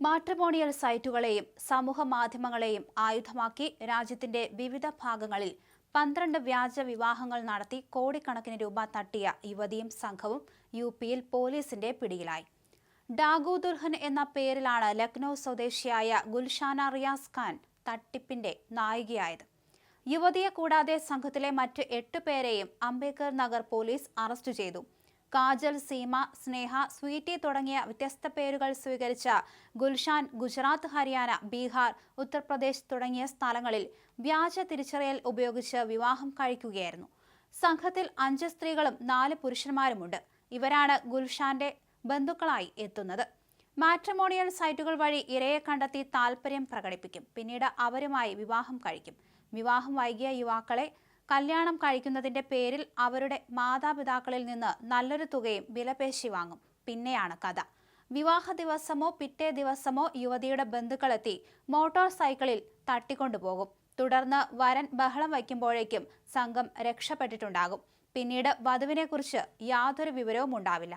Matrimonial സൈറ്റുകളെയും സമൂഹ മാധ്യമങ്ങളെയും ആയുധമാക്കി രാജ്യത്തിന്റെ വിവിധ ഭാഗങ്ങളിൽ പന്ത്രണ്ട് വ്യാജ വിവാഹങ്ങൾ നടത്തി കോടിക്കണക്കിന് രൂപ തട്ടിയ യുവതിയും സംഘവും യു പിയിൽ പോലീസിന്റെ പിടിയിലായി. ഡാഗു ദുൽഹൻ എന്ന പേരിലാണ് ലക്നൌ സ്വദേശിയായ ഗുൽഷാന റിയാസ് ഖാൻ തട്ടിപ്പിന്റെ നായികയായത്. യുവതിയെ കൂടാതെ സംഘത്തിലെ മറ്റ് എട്ട് പേരെയും അംബേദ്കർ നഗർ പോലീസ് അറസ്റ്റ് ചെയ്തു. കാജൽ സീമ സ്നേഹ സ്വീറ്റി തുടങ്ങിയ വ്യത്യസ്ത പേരുകൾ സ്വീകരിച്ച ഗുൽഷാൻ ഗുജറാത്ത് ഹരിയാന ബീഹാർ ഉത്തർപ്രദേശ് തുടങ്ങിയ സ്ഥലങ്ങളിൽ വ്യാജ തിരിച്ചറിയൽ ഉപയോഗിച്ച് വിവാഹം കഴിക്കുകയായിരുന്നു. സംഘത്തിൽ അഞ്ച് സ്ത്രീകളും നാല് പുരുഷന്മാരുമുണ്ട്. ഇവരാണ് ഗുൽഷാന്റെ ബന്ധുക്കളായി എത്തുന്നത്. മാട്രിമോണിയൽ സൈറ്റുകൾ വഴി ഇരയെ കണ്ടെത്തി താൽപ്പര്യം പ്രകടിപ്പിക്കും. പിന്നീട് അവരുമായി വിവാഹം കഴിക്കും. വിവാഹം വൈകിയ യുവാക്കളെ കല്യാണം കഴിക്കുന്നതിന്റെ പേരിൽ അവരുടെ മാതാപിതാക്കളിൽ നിന്ന് നല്ലൊരു തുകയും വിലപേശി വാങ്ങും. പിന്നെയാണ് കഥ. വിവാഹ ദിവസമോ പിറ്റേ ദിവസമോ യുവതിയുടെ ബന്ധുക്കളെത്തി മോട്ടോർ സൈക്കിളിൽ തട്ടിക്കൊണ്ടുപോകും. തുടർന്ന് വരൻ ബഹളം വയ്ക്കുമ്പോഴേക്കും സംഘം രക്ഷപ്പെട്ടിട്ടുണ്ടാകും. പിന്നീട് വധുവിനെക്കുറിച്ച് യാതൊരു വിവരവും ഉണ്ടാവില്ല